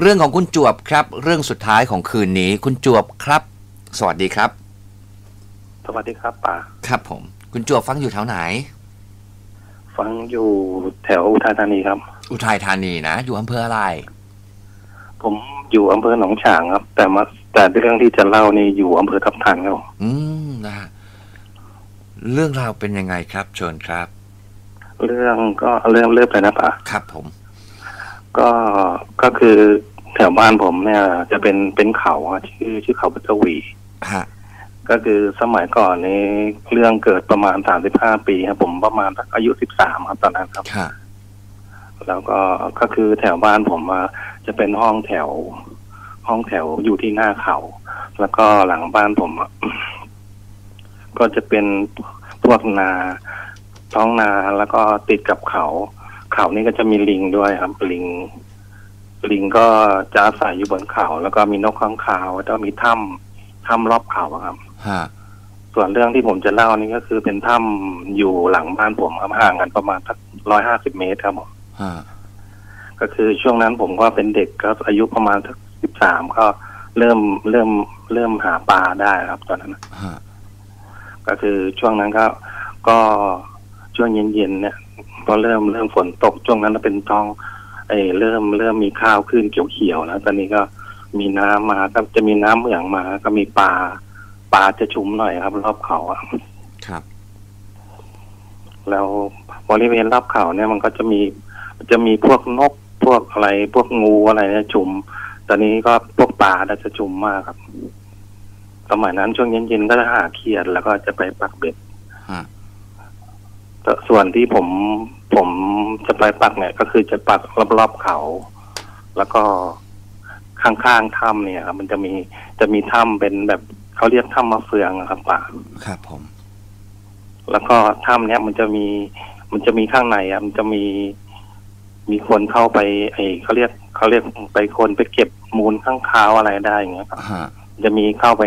เรื่องของคุณจวบครับ เรื่องสุดท้ายของคืนนี้ คุณจวบครับ สวัสดีครับ สวัสดีครับป่าครับผม คุณจวบฟังอยู่แถวไหน ฟังอยู่แถวอุทัยธานีครับ อุทัยธานีนะ อยู่อำเภออะไร ผมอยู่อำเภอหนองฉางครับ แต่มาแต่เรื่องที่จะเล่านี่อยู่อำเภอทับทันครับอืมนะฮะเรื่องราวเป็นยังไงครับ เชิญครับ เรื่องก็เริ่มเริ่มเลยนะป่าครับผม ก็ก็คือแถวบ้านผมเนี่ย จะเป็นเป็นเขาอะชื่อชื่อเขาปัจวีฮะก็คือสมัยก่อนนี้เรื่องเกิดประมาณสามสิบห้าปีครับผมประมาณอายุสิบสามครับตอนนั้นครับค่ะแล้วก็ก็คือแถวบ้านผมอะจะเป็นห้องแถว ห้องแถวอยู่ที่หน้าเขา แล้วก็หลังบ้านผมอะก็จะเป็นพวกนา ท้องนาแล้วก็ติดกับเขา เขานี่ก็จะมีลิงด้วยครับ ลิง ลิงก็จะอาศัยอยู่บนเขา แล้วก็มีนกข้างคาวแล้วก็มีถ้ำถ้ำรอบเขาอะครับฮะส่วนเรื่องที่ผมจะเล่านี่ก็คือเป็นถ้ำอยู่หลังบ้านผมครับห่างกันประมาณสักร้อยห้าสิบเมตรครับผมฮะก็คือช่วงนั้นผมก็เป็นเด็กก็อายุประมาณสักสิบสามก็เริ่มเริ่มเริ่มหาปลาได้ครับ ตอนนั้นฮะก็คือช่วงนั้นก็ก็ช่วงเย็นๆเนี่ย พอเริ่มเริ่มฝนตกช่วงนั้นเป็นท้องเออเริ่มเริ่มมีข้าวขึ้นเขียวๆแล้ว ตอนนี้ก็มีน้ำมาก็จะมีน้ำเหมืองมา ก็มีปลาปลาจะชุ่มหน่อยครับ รอบเขาอะครับ แล้วบริเวณรอบเขาเนี่ยมันก็จะมีจะมีพวกนกพวกอะไร พวกงูอะไรเนี่ยชุม ตอนนี้ก็พวกปลาน่าจะชุมมากครับสมัยนั้นช่วงเย็นๆก็จะหาเขียดแล้วก็จะไปปักเบ็ดฮะแต่ ส่วนที่ผมผมจะไปปักเนี่ย ก็คือจะปักรอบๆเขา แล้วก็ข้างๆถ้ำเนี่ยครับมันจะมีจะมีถ้ำเป็นแบบเขาเรียกถ้ำมะเฟืองอะครับป่าครับผม แล้วก็ถ้ำเนี้ยมันจะมีมันจะมีข้างในอะมันจะมีมีคนเข้าไป ไอเขาเรียกเขาเรียกไปคนไปเก็บมูลข้างคาวอะไรได้อย่างเงี้ยครับฮะจะมีเข้าไป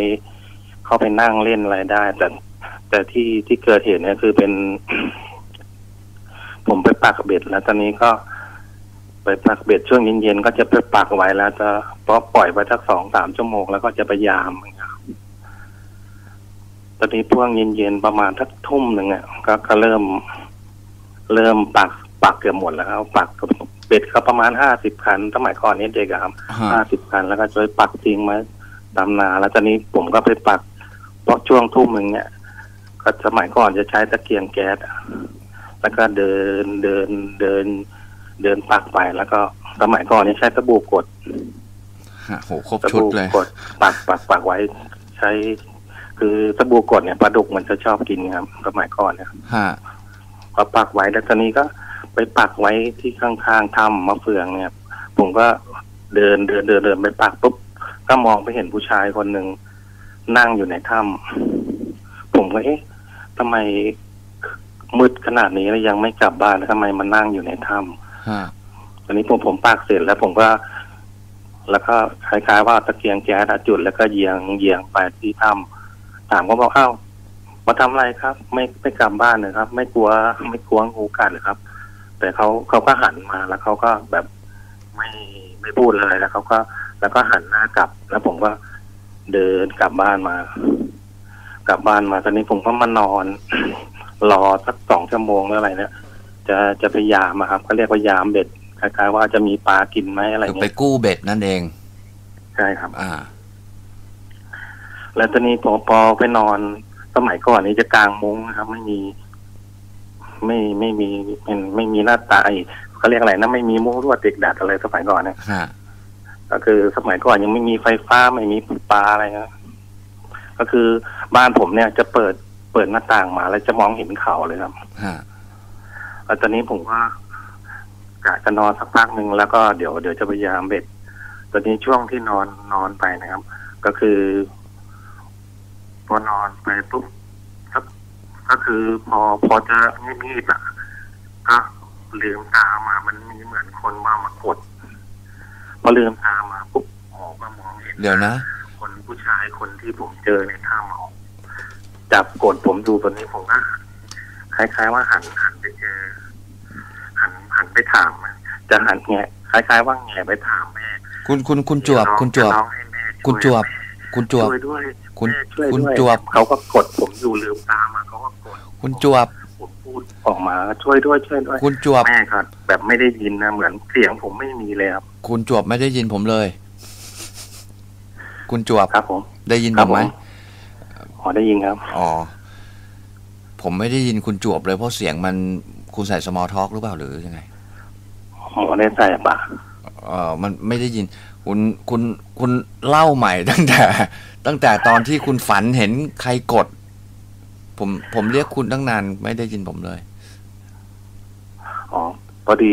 เข้าไปนั่งเล่นอะไรได้ แต่แต่ที่ที่เกิดเหตุเนี่ยคือเป็น ผมไปปักเบ็ดแล้วตอนนี้ก็ไปปักเบ็ดช่วงเย็นๆก็จะไปปักไว้แล้วจะเพราะปล่อยไปสักสองสามชั่วโมงแล้วก็จะไปยามอย่างเงี้ยครับตอนนี้ช่วงเย็นๆประมาณทักทุ่มหนึ่งอะก็ก็เริ่ม เริ่มปักปักเกือบหมดแล้วครับปักเบ็ดเขาประมาณห้าสิบคันสมัยก่อนนี้เด็กอะครับฮะห้าสิบคันแล้วก็ช่วยปักทิ้งไว้ตามนา แล้วตอนนี้ผมก็ไปปักเพราะช่วงทุ่มหนึ่งเนี่ยก็สมัยก่อนจะใช้ตะเกียงแก๊สอะ แล้วก็เดินเดินเดิน เดินปักไปแล้วก็สมัยก่อนเนี่ยใช้ตะบูกดฮะโหครบตะชุดบูเลยกดปักปักปักไว้ใช้ คือตะบูกดเนี่ยปลาดุกมันจะชอบกินครับ สมัยก่อนเนี่ยฮะพอปักไว้แล้วตอนนี้ก็ไปปักไว้ที่ข้างๆถ้ำมะเฟืองเนี่ย ผมก็เดินเดินเดินเดินไปปักปุ๊บก็มองไปเห็นผู้ชายคนหนึ่งนั่งอยู่ในถ้ำผมก็เอ๊ะทำไม มืดขนาดนี้แล้วยังไม่กลับบ้านแล้วทำไมมันนั่งอยู่ในถ้ำฮะตอนนี้ผมผมปักเสร็จแล้วผมก็ แล้วก็คล้ายๆว่าตะเกียงแก๊สอะจุดแล้วก็เหยียงเหยียงไปที่ถ้ำถามก็บอกอ้าวมาทำอะไรครับ ไม่ไม่กลับบ้านเลยครับ ไม่กลัวไม่กลัวงูกัดเลยครับ แต่เขาเขาก็หันมาแล้วเขาก็แบบไม่ไม่พูดเลยแล้วเขาก็ แล้วก็หันหน้ากลับ แล้วผมก็เดินกลับบ้านมา กลับบ้านมาตอนนี้ผมก็มานอน รอสักสองชั่วโมงหรืออะไรเนี่ยจะจะพยายามอะครับเขาเรียกว่ายามเบ็ดคล้ายๆว่าจะมีปลากินไหมอะไรคือไปเงี้ยกู้เบ็ดนั่นเอง ใช่ครับ อ่า แล้วตอนนี้พอพอไปนอนสมัยก่อนนี้จะกางมุ้งนะครับ ไม่มี ไม่ไม่มีไม่ไม่มีหน้าตาไอ้เขาเรียกอะไรนะไม่มีมุ้งลวดเด็กดัดอะไรสมัยก่อนเนี่ยฮะก็คือสมัยก่อนยังไม่มีไฟฟ้าไม่มีปลาอะไรนะก็คือบ้านผมเนี่ยจะเปิด เปิดหน้าต่างมาแล้วจะมองเห็นเขาเลยครับฮะแล้วตอนนี้ผมก็กะจะนอนสักพักหนึ่งแล้วก็เดี๋ยวเดี๋ยวจะพยายามเบ็ด ตอนนี้ช่วงที่นอนนอนไปนะครับ ก็คือพอนอนไปปุ๊บก็ก็คือพอพอจะงีบๆอะก็ลืมตามามันมีเหมือนคนมามากดพอลืมตามาปุ๊บออกก็มองเห็นเดี๋ยวนะ คนผู้ชายคนที่ผมเจอในท่าเมา จับกดผมดูตอนนี้ผมก็คล้ายๆว่าหันหันไปเจอหันหันไปถามอะจะหันแงะคล้ายๆว่าแงะไปถามแม่คุณคุณคุณจวบ คุณจวบร้องให้แม่ช่ยคุณจวบ คุณจวบช่วยด้วยคุณแม่ช่วยคุณด้วยจวบเขาก็กดผมอยู่ลืมตามาเขาก็กดคุณจวบผมพูดออกมาช่วยด้วยช่วยด้วยคุณจวบแม่ครับ แบบไม่ได้ยินนะเหมือนเสียงผมไม่มีเลยครับคุณจวบไม่ได้ยินผมเลย คุณจวบครับผม ได้ยินคผรับมไหมผม อ๋อได้ยินครับ อ๋อ ผมไม่ได้ยินคุณจวบเลยเพราะเสียงมันคุณใส่สมอลท็อกหรือเปล่าหรือยังไงหมอได้ใส่ปะเออมันไม่ได้ยิน คุณคุณคุณเล่าใหม่ตั้งแต่ ตั้งแต่ตอนที่คุณฝันเห็นใครกด ผมผมเรียกคุณตั้งนานไม่ได้ยินผมเลยอ๋อพอดี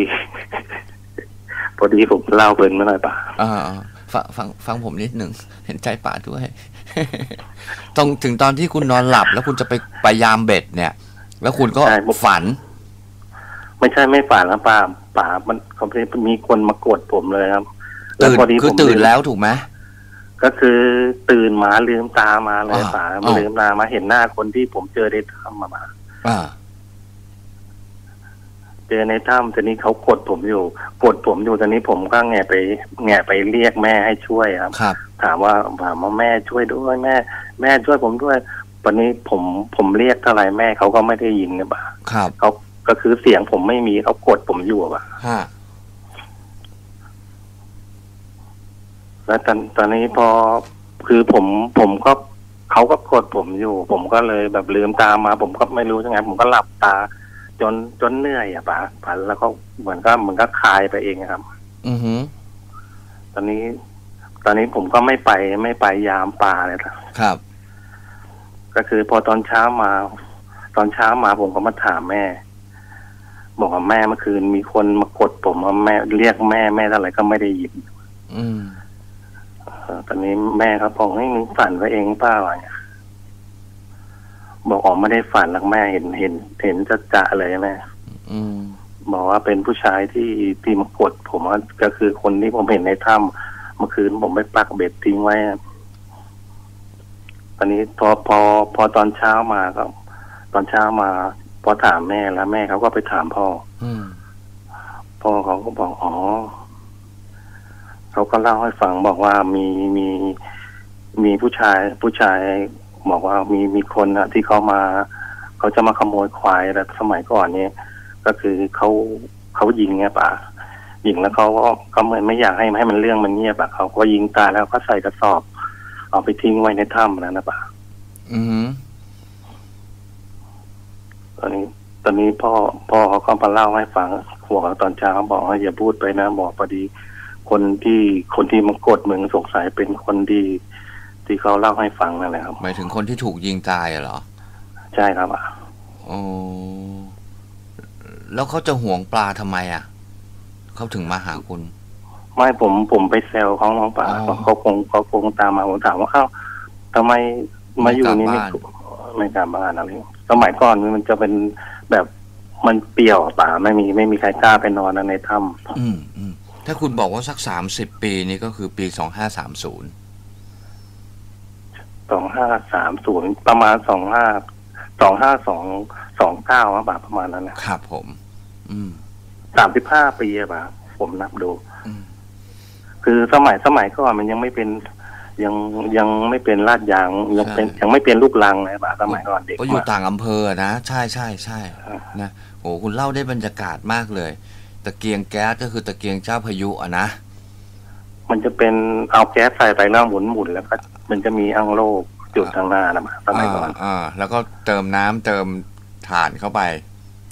พอดีผมเล่าเพลินมาหน่อยปะอ่าฟังฟังฟังผมนิดหนึ่ง เห็นใจป่าด้วย ตรงถึงตอนที่คุณนอนหลับ แล้วคุณจะไปไปยามเบ็ดเนี่ย แล้วคุณก็ฝัน ไม่ใช่ไม่ฝันแล้วป่าป่ามันเขามีคนมากดผมเลยครับแล้วตื่นพอดีคือผมตื่นมแล้วถูกไหมก็คือตื่นมาลืมตามาเลยอ่าป่าอ่าลืมตามาเห็นหน้าคนที่ผมเจอในถ้ำมามาอ่า เจอในถ้ำตอนนี้เขากดผมอยู่กดผมอยู่ตอนนี้ผมก็แงไปแงไปเรียกแม่ให้ช่วยครับ ครับ ถามว่าถามว่าแม่ช่วยด้วยแม่ แม่ช่วยผมด้วยวันนี้ผมผมเรียกเท่าไหร่แม่เขาก็ไม่ได้ยินนะบ่าครับเขาก็คือเสียงผมไม่มีเขากดผมอยู่อะบ่าฮะแล้วตอนตอนนี้พอคือผมผมก็เขาก็กดผมอยู่ ผมก็เลยแบบลืมตามา ผมก็ไม่รู้ยังไง ผมก็หลับตา จนจนเหนื่อยอะป่ะฝันแล้วก็เหมือนก็เหมือนก็คลายไปเองอะครับ อือหือตอนนี้ ตอนนี้ผมก็ไม่ไปไม่ไปยามป่าเลยครับครับ ก็คือพอตอนเช้ามา ตอนเช้ามาผมก็มาถามแม่ บอกว่าแม่เมื่อคืนมีคนมากดผมว่าแม่เรียกแม่แม่เท่าไหร่ก็ไม่ได้ยินอืมเออตอนนี้แม่เขาบอกให้มึงฝันไว้เองเปล่าอะไรเงี้ย บอกอ๋อไม่ได้ฝันหรอกแม่เห็นเห็น เห็นจะจะๆเลยแม่อืมบอกว่าเป็นผู้ชายที่ที่มากดผมว่าก็คือคนที่ผมเห็นในถ้ำเมื่อคืนผมไปปักเบ็ดทิ้งไว้อะตอนนี้พอพอพอตอนเช้ามาก็ตอนเช้ามาพอถามแม่แล้วแม่เขาก็ไปถามพ่ออืมพ่อเขาก็บอกอ๋อเขาก็เล่าให้ฟังบอกว่ามีมีมีผู้ชายผู้ชาย บอกว่ามีมีคนอะที่เขามาเขาจะมาขโมยควายแต่สมัยก่อนนี้ก็คือเขาเขายิงไงป่ะยิงแล้วเขาก็ก็เหมือนไม่อยากให้ให้มันเรื่องมันเงียบอะเขาก็ยิงตายแล้วก็ใส่กระสอบ เอาไปทิ้งไว้ในถ้ำนะนะป่ะอือหือตอนนี้ตอนนี้พ่อพ่อเขาก็มาเล่าให้ฟังหัวตอนเช้าบอกว่าอย่าพูดไปนะบอกพอดี คนที่คนที่มากดมึงสงสัยเป็นคนที่ ที่เขาเล่าให้ฟังนั่นแหละครับ หมายถึงคนที่ถูกยิงตายอะเหรอ ใช่ครับอะโอ้แล้วเขาจะห่วงปลาทำไมอะ เขาถึงมาหาคุณ ไม่ผมผมไปแซวเขาน้องป่าอ๋อเขาคงเขาคงตามมาผมถามว่าเอ้าทำไมมาอยู่นี่ไม่ไม่กลับบ้านไม่กลับบ้านอะไรสมัยก่อนมันจะเป็นแบบมันเปรี่ยวป่าไม่มีไม่มีใครกล้าไปนอนนะในถ้ำอืมอืมถ้าคุณบอกว่าสักสามสิบปีนี่ก็คือปีสองห้าสามศูนย์ สองห้าสามศูนย์ประมาณสองห้าสองห้าสองสองเก้าบาทประมาณนั้นนะครับผม อืมสามสิบห้าปีอะบาทผมนับดูอืมคือสมัยสมัยก่อนมันยังไม่เป็นยังยังไม่เป็นลาดยางยังเป็นยังไม่เป็นลูกลังเลยบาทสมัยก่อนเด็กก็อยู่มากต่างอำเภอนะ ใช่ใช่ใช่อ่านะโอ้คุณเล่าได้บรรยากาศมากเลย ตะเกียงแก๊สก็คือตะเกียงเจ้าพายุอะนะ มันจะเป็นเอาแก๊สใส่ไปแล้วหมุนหมุนแล้วก็มันจะมีอังโลจุดทางหน้านะบาทสมัยก่อนอ่าอ่าแล้วก็เติมน้ำเติมถ่านเข้าไป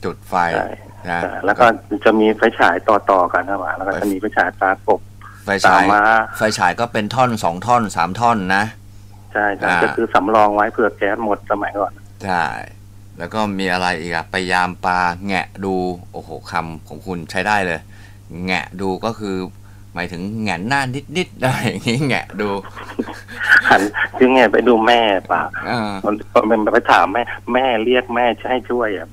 จุดไฟใช่นะใช่แล้วก็จะมีไฟฉายต่อต่อๆกันนะบาทแล้วก็จะมีไฟฉายตากบไฟตาฉามยมาไฟฉายก็เป็นท่อนสองท่อนสามท่อนนะใช่ใช่อ่าก็คือสำรองไว้เผื่อแก๊สหมดสมัยก่อนใช่แล้วก็มีอะไรอีกอะไปยามปลาแงะดู โอ้โหคำของคุณใช้ได้เลย แงะดูก็คือ หมายถึงแหงนหน้านิดๆอะไรอย่างนี้แงะดูหันคือไงไปดูแม่ป่าอ่ามันมันไปถามแม่ แม่เรียกแม่จะให้ช่วยอะ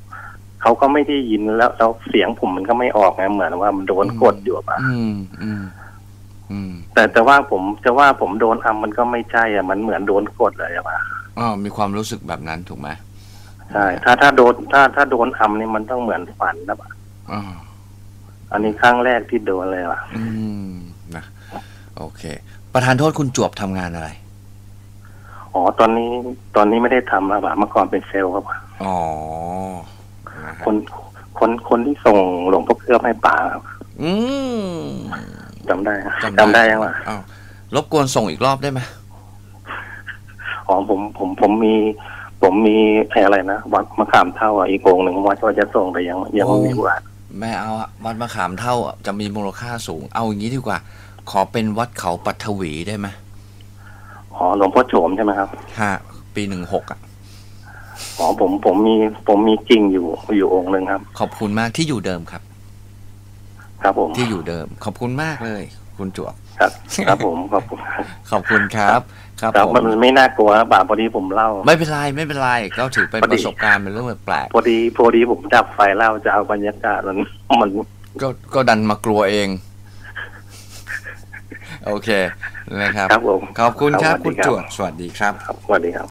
เขาก็ไม่ได้ยินแล้วแล้วเสียงผมมันก็ไม่ออกไงเหมือนว่ามันโดนกดอยู่อะป่ะอืมอืมอืมแต่แต่ว่าผมจะว่าผมโดนทำมันก็ไม่ใช่อะมันเหมือนโดนกดเลยอะป่ะอ๋อมีความรู้สึกแบบนั้นถูกไหมใช่ถ้าถ้าโดนถ้าถ้าโดนทำนี่มันต้องเหมือนฝันนะป่ะอ๋อ อันนี้ครั้งแรกที่โดนเลยป่ะ อืมนะโอเค ประธานโทษคุณจวบทำงานอะไร อ๋อตอนนี้ตอนนี้ไม่ได้ทำแล้วอะเมื่อก่อนเป็นเซลล์ครับอ๋อนะฮะคนคนคนที่ส่งหลวงพ่อเคลือบให้ป่าครับอืมจำได้ครับจำได้ยังวะอ้าวรบกวนส่งอีกรอบได้ไหมอ๋อผมผมผมมี ผมมีไอ้อะไรนะวัดมะขามเท่าอะอีกองค์หนึ่งว่าว่าจะส่งแต่ยังยังไม่มีวัด แม่เอาอะวัดมะขามเท่าอะจะมีมูลค่าสูง เอาอย่างนี้ดีกว่า ขอเป็นวัดเขาปัทวีได้ไหมอ๋อหลวงพ่อโฉมใช่ไหมครับห้าปีหนึ่งหกอะอ๋อผมผมมีผมมีจริงอยู่อยู่องค์หนึ่งครับ ขอบคุณมากที่อยู่เดิมครับ ครับผมที่อยู่เดิม ขอบคุณมากเลย คุณจวบครับครับผมขอบคุณครับขอบคุณครับครับครับผมมันไม่น่ากลัวบาปพอดีผมเล่า ไม่เป็นไรไม่เป็นไรก็ถือเป็นพอปดีระสบการณ์เป็นเรื่องแปลกพอดีพอดีผมดับไฟเล่าจะเอาบรรยากาศมันมันๆก็ก็ดันมากลัวเอง โอเคนะครับครับผมขอบคุณครับสวัสดีคุณครับจวบสวัสดีครับครับสวัสดีครับ